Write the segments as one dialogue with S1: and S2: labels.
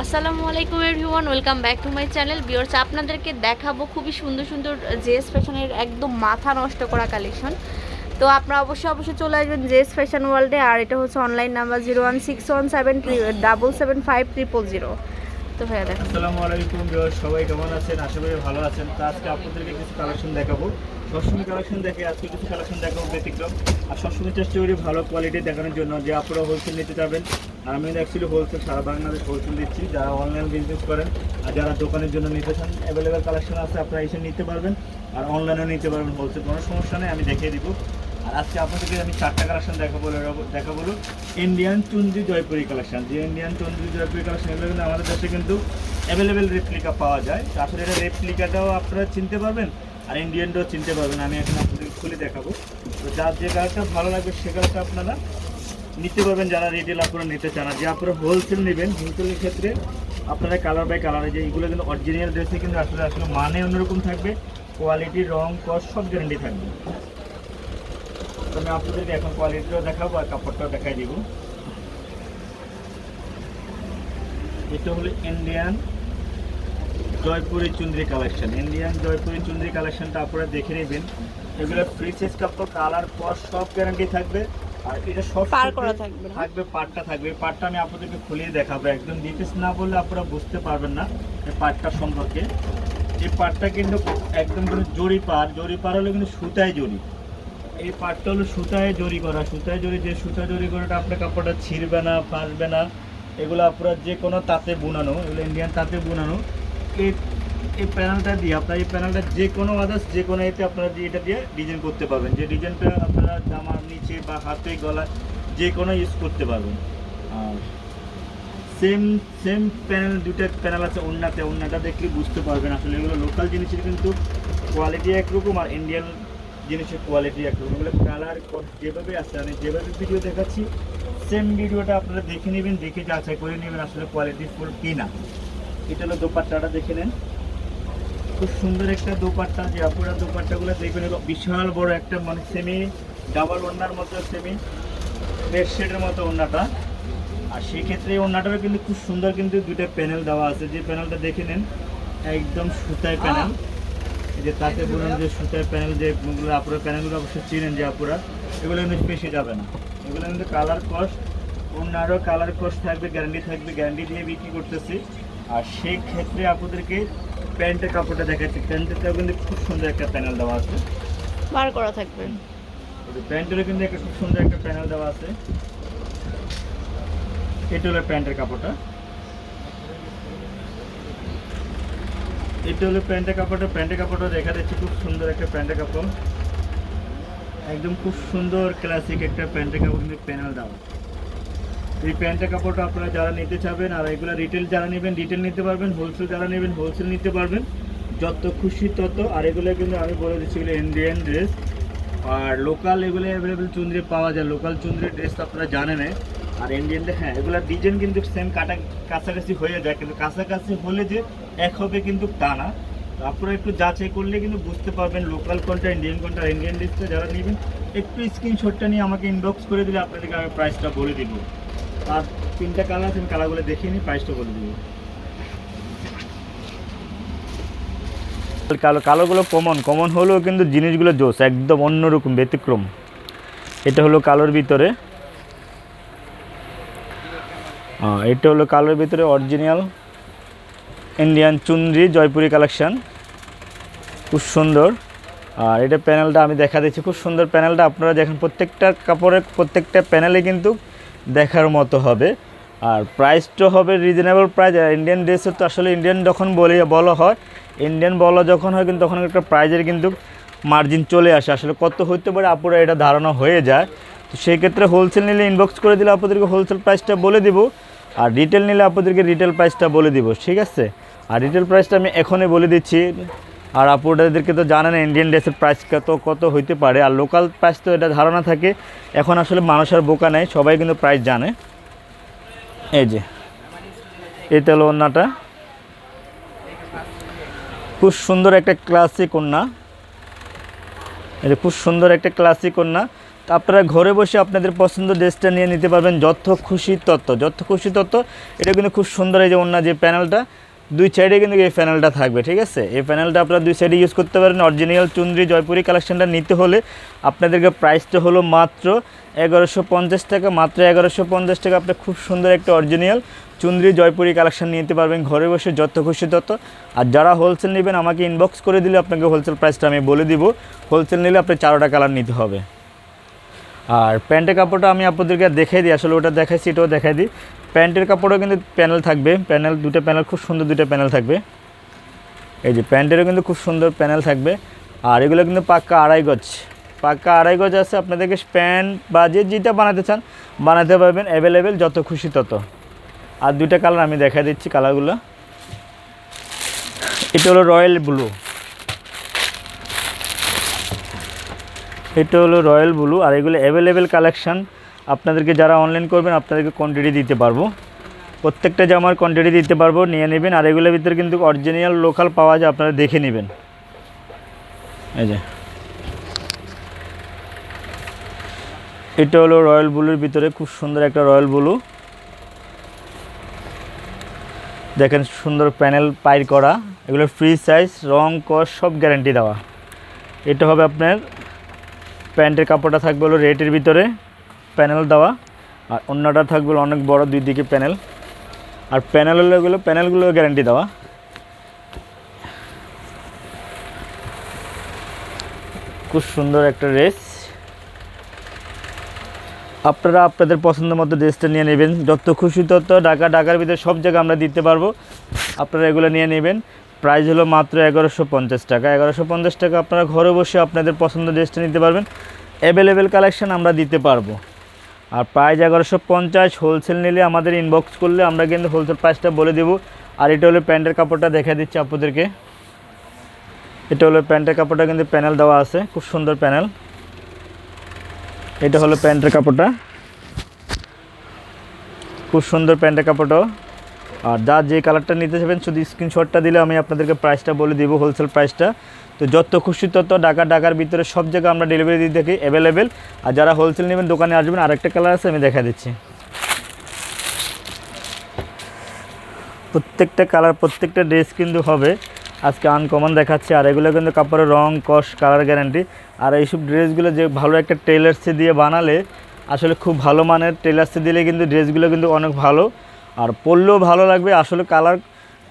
S1: আসসালামু আলাইকুম everyone, welcome back to my channel. বিয়র্স আপনাদেরকে দেখাবো খুবই সুন্দর সুন্দর জেস ফ্যাশনের একদম মাথা নষ্ট করা কালেকশন তো আপনারা অবশ্যই অবশ্যই চলে আসবেন জেস ফ্যাশন ওয়ার্ল্ডে আর এটা হচ্ছে online number zero one six one seven double seven five triple zero তো ভাইয়া দেখেন।
S2: আসসালামু আলাইকুম সবাই কেমন আছেন? আশা করি ভালো আছেন। তো আজকে আপনাদেরকে কিছু কালেকশন দেখাবো। সবসময় কালেকশন দেখে আজকে কিছু কালেকশন দেখাবো ব্যতিক্রম। আর সবসময় চেষ্টা করি ভালো কোয়ালিটি দেখানোর জন্য। যে আপনারা হোলসেল নিতে যাবেন, আর আমি অ্যাকচুয়ালি হোলসেল সারা বাংলাদেশ হোলসেল দিচ্ছি। যারা অনলাইন বিজনেস করেন, আর যারা দোকানের জন্য নিতে চান অ্যাভেলেবেল কালেকশন আছে, আপনারা এসে নিতে পারবেন। আর অনলাইনেও নিতে পারবেন হোলসেল কোনো সমস্যা নেই, আমি দেখিয়ে দিব। আর আজকে আপনাদেরকে আমি চারটা কালেকশন দেখাবো দেখা বলো ইন্ডিয়ান চুন্দি জয়পুরি কালেকশন যে ইন্ডিয়ান চুন্দি জয়পুরি কালেকশন এগুলো কিন্তু আমাদের দেশে কিন্তু অ্যাভেলেবেল রেপ্লিকা পাওয়া যায়। আসলে এটা রেপ্লিকাটাও আপনারা চিনতে পারবেন আর ইন্ডিয়ানটাও চিনতে পারবেন। আমি এখন আপনাদের খুলে দেখাবো। তো যার যে কালারটা ভালো লাগবে সে কালারটা আপনারা নিতে পারবেন। যারা রিটেল আপনারা নিতে চান আর যে আপনারা হোলসেল নেবেন হোলসেলের ক্ষেত্রে আপনারা কালার বাই কালার যে এগুলো কিন্তু অরিজিনাল ড্রেসে কিন্তু আসলে আসলে মানে অন্যরকম থাকবে। কোয়ালিটি রং কস্ট সব গ্যারেন্টি থাকবে। তো আমি আপনাদেরকে এখন কোয়ালিটিটাও দেখাবো আর কাপড়টাও দেখাই দিব। এটা হলো Indian Jaipuri chunri collection Indian Jaipuri chunri কালেকশনটা আপনারা দেখে নেবেন। এগুলো ফ্রি সাইজ কাপড় কালার পর সব গ্যারান্টি থাকবে। আর এটা সব
S1: পার করা থাকবে
S2: থাকবে পাটটা থাকবে। পাটটা আমি আপনাদেরকে খুলিয়ে দেখাবো। একদম ডিটেলস না বললে আপনারা বুঝতে পারবেন না এই পাটটা সম্পর্কে। এই পাটটা কিন্তু একদম কিন্তু জড়ি পার জড়ি পার হলে কিন্তু সুতায় জড়ি। এই পাটটা হলো সুতায় জড়ি করা। সুতায় জড়ি, যে সুতা জড়ি করাটা আপনার কাপড়টা ছিঁড়বে না, ফাঁসবে না। এগুলো আপনার যে কোনো তাঁতে বুনানো, এগুলো ইন্ডিয়ান তাঁতে বুনানো। এই এই প্যানেলটা দিয়ে আপনার, এই প্যানেলটা যে কোনো আদার্স যে কোনো এতে আপনারা এটা দিয়ে ডিজাইন করতে পারবেন। যে ডিজাইনটা আপনারা জামার নিচে বা হাতে গলা যে কোনো ইউজ করতে পারবেন। আর সেম সেম প্যানেল দুটা প্যানেল আছে অন্যতে অন্যটা দেখলে বুঝতে পারবেন আসলে এগুলো লোকাল জিনিসের কিন্তু কোয়ালিটি একরকম আর ইন্ডিয়ান জিনিসের কোয়ালিটি একরকম এগুলো কালার যেভাবে আছে আমি যেভাবে ভিডিও দেখাচ্ছি সেম ভিডিওটা আপনারা দেখে নেবেন, দেখে যাচাই করে নেবেন আসলে কোয়ালিটি ফুল কি না এটা হলো দোপাট্টাটা দেখে নেন। খুব সুন্দর একটা দোপাট্টা, যে আপনারা দোপাট্টাগুলো দেখবেন, এগুলো বিশাল বড় একটা মানে সেমি ডাবল ওড়নার মতো সেমি বেডশিটের মতো ওড়নাটা। আর সেক্ষেত্রে এই ওড়নাটারও কিন্তু খুব সুন্দর কিন্তু দুইটা প্যানেল দেওয়া আছে। যে প্যানেলটা দেখে নেন, একদম সুতায় প্যানেল যে তাতে বলুন যে সুতার প্যানেল যে আপনারা প্যানেলগুলো অবশ্যই চিনেন যে আপুরা এগুলো কিন্তু বেশি যাবে না। এগুলো কিন্তু কালার কস্ট অন্যারও কালার কস্ট থাকবে গ্যারান্টি থাকবে গ্যারান্টি দিয়ে বিক্রি করতেছি। আর সেই ক্ষেত্রে আপনাদেরকে প্যান্টের কাপড়টা দেখাচ্ছি। প্যান্টেরটাও কিন্তু খুব সুন্দর একটা প্যানেল দেওয়া আছে।
S1: বার করা থাকবে।
S2: প্যান্টেরও কিন্তু একটা খুব সুন্দর একটা প্যানেল দেওয়া আছে। এটা হলো প্যান্টের কাপড়টা। এটা হলো প্যান্টের কাপড়টা। প্যান্টের কাপড়টা দেখা যাচ্ছে খুব সুন্দর একটা প্যান্টের কাপড়। একদম খুব সুন্দর ক্লাসিক একটা প্যান্টের কাপড় কিন্তু প্যানেল দেওয়া। এই প্যান্টের কাপড়টা আপনারা যারা নিতে চাবেন আর এগুলো রিটেল যারা নেবেন রিটেল নিতে পারবেন হোলসেল যারা নেবেন হোলসেল নিতে পারবেন, যত খুশি তত। আর এগুলো কিন্তু আমি বলে দিচ্ছি এগুলো ইন্ডিয়ান ড্রেস আর লোকাল এগুলো অ্যাভেলেবেল চুন্দ্রি পাওয়া যায়। লোকাল চুন্দ্রির ড্রেস তো আপনারা জানেন আর ইন্ডিয়ানদের হ্যাঁ এগুলোর ডিজাইন কিন্তু সেম কাটা, কাছাকাছি হয়ে যায়, কিন্তু কাছাকাছি হলে যে এক হবে কিন্তু তা না। আপনারা একটু যাচাই করলে কিন্তু বুঝতে পারবেন লোকাল কোনটা ইন্ডিয়ান কোনটা ইন্ডিয়ান ড্রেসটা যারা নেবেন, একটু স্ক্রিনশটটা নিয়ে আমাকে ইনবক্স করে দিলে আপনাদেরকে আমি প্রাইসটা বলে দিব। আর তিনটা কালার আছে কালারগুলো দেখিয়ে নিই প্রাইসটা বলে দিব। কালো, কালোগুলো কমন কমন হলেও কিন্তু জিনিসগুলো জোস, একদম অন্যরকম, ব্যতিক্রম। এটা হলো কালোর ভিতরে। এটা হলো কালোর ভিতরে অরিজিনাল ইন্ডিয়ান চুনরি জয়পুরি কালেকশান খুব সুন্দর। আর এটা প্যানেলটা আমি দেখা দিচ্ছি। খুব সুন্দর প্যানেলটা আপনারা দেখেন প্রত্যেকটা কাপড়ের প্রত্যেকটা প্যানেলে কিন্তু দেখার মতো হবে। আর প্রাইসটা হবে রিজনেবল প্রাইস আর ইন্ডিয়ান ড্রেসের তো আসলে ইন্ডিয়ান যখন বলে, বলা হয় ইন্ডিয়ান বলা যখন হয় কিন্তু তখন একটা প্রাইজের কিন্তু মার্জিন চলে আসে। আসলে কত হতে পারে আপুরা এটা ধারণা হয়ে যায়। তো সেই ক্ষেত্রে হোলসেল নিলে ইনবক্স করে দিলে আপনাদেরকে হোলসেল প্রাইসটা বলে দিব। আর রিটেল নিলে আপনাদেরকে রিটেল প্রাইসটা বলে দিব, ঠিক আছে? আর রিটেল প্রাইসটা আমি এখনই বলে দিচ্ছি। আর আপুরাদেরকে তো জানেন ইন্ডিয়ান ড্রেসের প্রাইস কত কত হইতে পারে। আর লোকাল প্রাইস তো এটা ধারণা থাকে। এখন আসলে মানুষের বোকা নেই, সবাই কিন্তু প্রাইস জানে। এই যে এটা হলো ওন্নাটা খুব সুন্দর একটা ক্লাসিক ওন্না এটা খুব সুন্দর একটা ক্লাসিক ওন্না আপনারা ঘরে বসে আপনাদের পছন্দ ড্রেসটা নিয়ে নিতে পারবেন যত খুশি তত। যত খুশি তত। এটা কিন্তু খুব সুন্দর এই যে অন্য যে প্যানেলটা, দুই সাইডে কিন্তু এই প্যানেলটা থাকবে, ঠিক আছে? এই প্যানেলটা আপনারা দুই সাইডে ইউজ করতে পারেন। অরিজিনাল চুন্দ্রি জয়পুরি কালেকশনটা নিতে হলে আপনাদেরকে প্রাইসটা হলো মাত্র এগারোশো পঞ্চাশ টাকা। মাত্র এগারোশো পঞ্চাশ টাকা আপনি খুব সুন্দর একটা অরিজিনাল চুন্দ্রি জয়পুরি কালেকশন নিতে পারবেন। ঘরে বসে যত খুশি তত। আর যারা হোলসেল নেবেন, আমাকে ইনবক্স করে দিলে আপনাকে হোলসেল প্রাইসটা আমি বলে দিব। হোলসেল নিলে আপনি চারোটা কালার নিতে হবে। আর প্যান্টের কাপড়টা আমি আপনাদেরকে দেখাই দিই, আসলে ওটা দেখাইছি এটাও দেখাই দিই। প্যান্টের কাপড়ও কিন্তু প্যানেল থাকবে, প্যানেল, দুটো প্যানেল, খুব সুন্দর দুটো প্যানেল থাকবে। এই যে প্যান্টেরও কিন্তু খুব সুন্দর প্যানেল থাকবে। আর এগুলো কিন্তু পাক্কা আড়াই গজ, পাক্কা আড়াই গজ আছে, আপনাদেরকে প্যান্ট বা যে যেটা বানাতে চান, বানাতে পারবেন অ্যাভেলেবেল যত খুশি তত। আর দুইটা কালার আমি দেখাই দিচ্ছি কালারগুলো এটা হলো রয়্যাল ব্লু। এটা হলো রয়্যাল ব্লু আর এগুলো অ্যাভেলেবেল কালেকশান আপনাদেরকে যারা অনলাইন করবেন, আপনাদেরকে কোয়ান্টিটি দিতে পারব। প্রত্যেকটা জামার কোয়ান্টিটি দিতে পারব, নিয়ে নেবেন। আর এগুলোর ভিতরে কিন্তু অরিজিনাল লোকাল পাওয়া যায়, আপনারা দেখে নেবেন। এই যে। এটা হলো রয়্যাল ব্লুর ভিতরে খুব সুন্দর একটা রয়্যাল ব্লু। দেখেন সুন্দর প্যানেল পাইর করা। এগুলো ফ্রি সাইজ রং কস সব গ্যারান্টি দেওয়া। এটা হবে আপনার প্যান্টের কাপড়টা থাকবে হলো রেটের ভিতরে প্যানেল দেওয়া। আর অন্যটা থাকবে অনেক বড় দুই দিকে প্যানেল। আর প্যানেল হলো এগুলো, প্যানেলগুলো গ্যারান্টি দেওয়া। খুব সুন্দর একটা ড্রেস আপনারা আপনাদের পছন্দ মতো ড্রেসটা নিয়ে নেবেন। যত খুশি তত ঢাকা, ঢাকার ভিতরে সব জায়গায় আমরা দিতে পারব। আপনারা এগুলো নিয়ে নেবেন। প্রাইস হলো মাত্র এগারোশো পঞ্চাশ টাকা। এগারোশো পঞ্চাশ টাকা আপনারা ঘরে বসে আপনাদের পছন্দ ড্রেসটা নিতে পারবেন। অ্যাভেলেবেল কালেকশান আমরা দিতে পারব। আর প্রাইস এগারোশো পঞ্চাশ হোলসেল নিলে আমাদের ইনবক্স করলে আমরা কিন্তু হোলসেল প্রাইসটা বলে দেবো। আর এটা হলো প্যান্টের কাপড়টা দেখা দিচ্ছি আপনাদেরকে। এটা হলো প্যান্টের কাপড়টা কিন্তু প্যানেল দেওয়া আছে, খুব সুন্দর প্যানেল এটা হলো প্যান্টের কাপড়টা। খুব সুন্দর প্যান্টের কাপড়টাও। আর যা যে কালারটা নিতে চাইবেন, শুধু স্ক্রিনশটটা দিলে আমি আপনাদেরকে প্রাইসটা বলে দিব হোলসেল প্রাইসটা তো যত খুশি তত ঢাকা, ঢাকার ভিতরে সব জায়গায় আমরা ডেলিভারি দিয়ে থাকি অ্যাভেলেবেল আর যারা হোলসেল নেবেন, দোকানে আসবেন, আরেকটা কালার আছে, আমি দেখা দিচ্ছি। প্রত্যেকটা কালার প্রত্যেকটা ড্রেস কিন্তু হবে। আজকে আনকমন দেখাচ্ছে, আর এগুলো কিন্তু কাপড়ের রং, কস কালার গ্যারান্টি আর এইসব ড্রেসগুলো যে ভালো একটা টেলার্সে দিয়ে বানালে, আসলে খুব ভালো মানের টেলার্সে দিলে কিন্তু ড্রেসগুলো কিন্তু অনেক ভালো। আর পরলেও ভালো লাগবে। আসলে কালার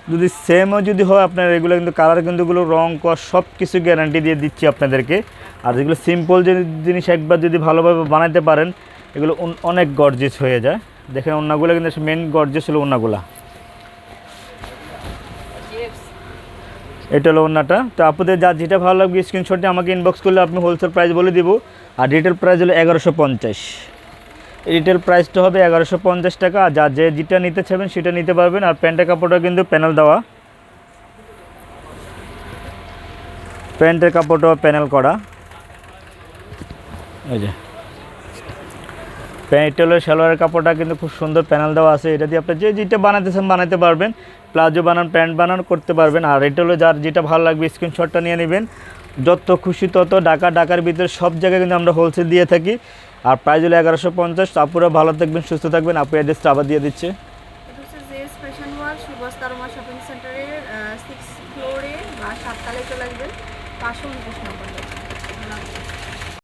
S2: যদি সেমও যদি হয়, আপনার এগুলো কিন্তু কালার কিন্তু এগুলো রং, কস সব কিছু গ্যারান্টি দিয়ে দিচ্ছি আপনাদেরকে। আর যেগুলো সিম্পল যে জিনিস একবার যদি ভালোভাবে বানাতে পারেন, এগুলো অনেক গর্জেস হয়ে যায়। দেখেন অন্যগুলো কিন্তু মেন গর্জেস হলো অন্যগুলা এটা হলো ওনাটা তো আপনাদের যা যেটা ভালো লাগবে স্ক্রিনশটে আমাকে ইনবক্স করলে আপনি হোলসেল প্রাইস বলে দিব। আর রিটেল প্রাইস হলো এগারোশো পঞ্চাশ। রিটেল প্রাইসটা হবে এগারোশো পঞ্চাশ টাকা। আর যা যে যেটা নিতে চাইবেন সেটা নিতে পারবেন। আর প্যান্টের কাপড়টা কিন্তু প্যানেল দেওয়া। প্যান্টের কাপড়টাও প্যানেল করা। এই যে। প্যান্ট হলো সালোয়ারের কাপড়টা কিন্তু খুব সুন্দর প্যানেল দেওয়া আছে। এটা দিয়ে আপনি যে যেটা বানাতে চান বানাতে পারবেন। প্লাজো বানান, প্যান্ট বানান, করতে পারবেন। আর এটা হলো যার যেটা ভালো লাগবে স্ক্রিনশটটা নিয়ে নেবেন। যত খুশি তত ঢাকা, ঢাকার ভিতরে সব জায়গায় কিন্তু আমরা হোলসেল দিয়ে থাকি। আর প্রাইস হলো এগারোশো পঞ্চাশ। আপুরা ভালো থাকবেন, সুস্থ থাকবেন। আপু অ্যাড্রেসটা আবার দিয়ে দিচ্ছে।
S1: চলে আসবেন। পাঁচশো উনত্রিশ নম্বর।